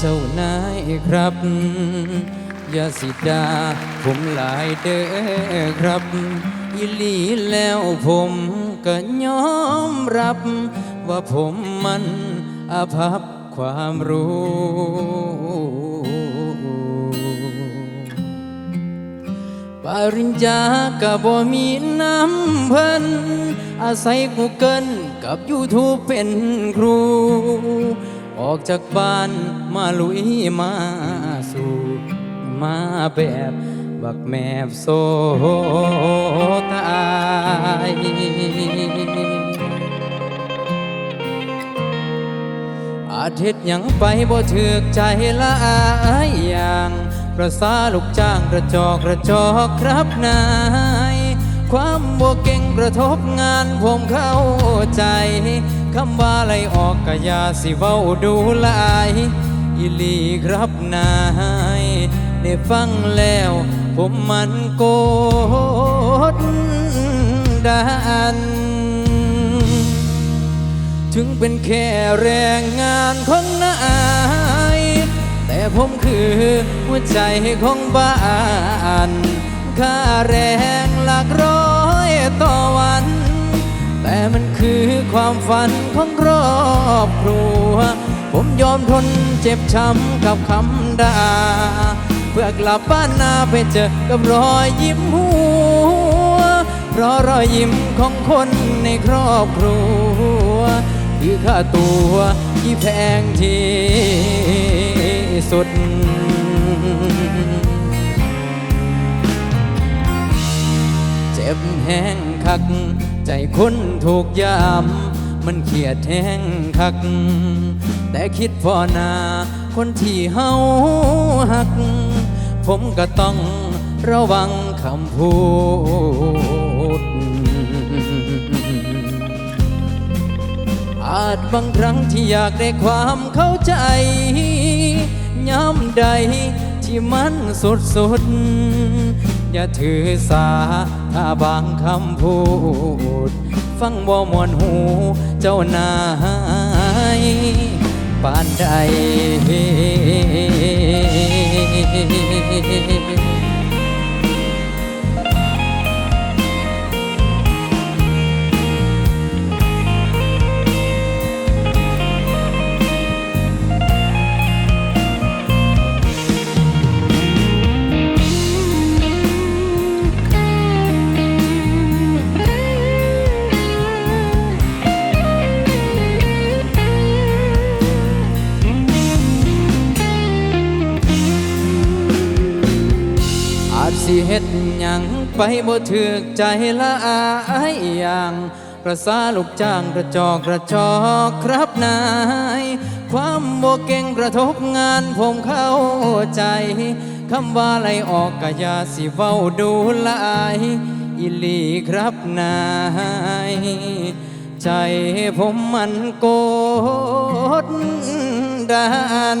เจ้านายครับ อย่าสิดาผมหลายเด้อครับอีหลีแล้วผมก็ยอมรับ ว่าผมมันอาภัพความรู้ ปริญญาก็บ่มีน้ำเพิ่นอาศัยกูเกิลกับ YouTube เป็นครู ออกจากบ้านมาลุยมาสู่มาแบบบักแมบโซตายอาทิตย์ยังไปบ่ถึกใจละอายอย่างประสาลูกจ้างกระจอกกระจอกครับนาย ความบ่เก่งกระทบงานผมเข้าใจ คำว่าไล่ออกกะยาสิเว้าดูลายอีหลีครับนายได้ฟังแล้ว ผมมันโกดดัน ถึงเป็นแค่แรงงานของนาย แต่ผมคือหัวใจของบ้าน ค่าแรงหลักร้อยต่อวัน แต่มันคือความฝันของครอบครัว ผมยอมทนเจ็บช้ำกับคำด่า เพื่อกลับบ้านนาไปเจอกับรอยยิ้มหัว เพราะรอยยิ้มของคนในครอบครัว คือค่าตัวที่แพงที่สุดเจ็บแห้งคัก ใจคนถูกยามมันเขียดแห้งคัก แต่คิดพอนาคนที่เฮาหัก ผมก็ต้องระวังคำพูด อาจบางครั้งที่อยากได้ความเข้าใจ ย้ำใดที่มันสุดสุดๆ อย่าถือสา ถ้าบางคำพูด ฟังบ่มวนหูเจ้านายปานใด สิเฮ็ดหยังไปบ่ถึกใจละอายอย่างประสาลูกจ้างกระจอกกระจอกครับนาย ความบ่เก่งกระทบงานผมเข้าใจ คำว่าไล่ออกกะยาสิเว้าดูลายอีหลีครับนาย ใจผมมันโกดดัน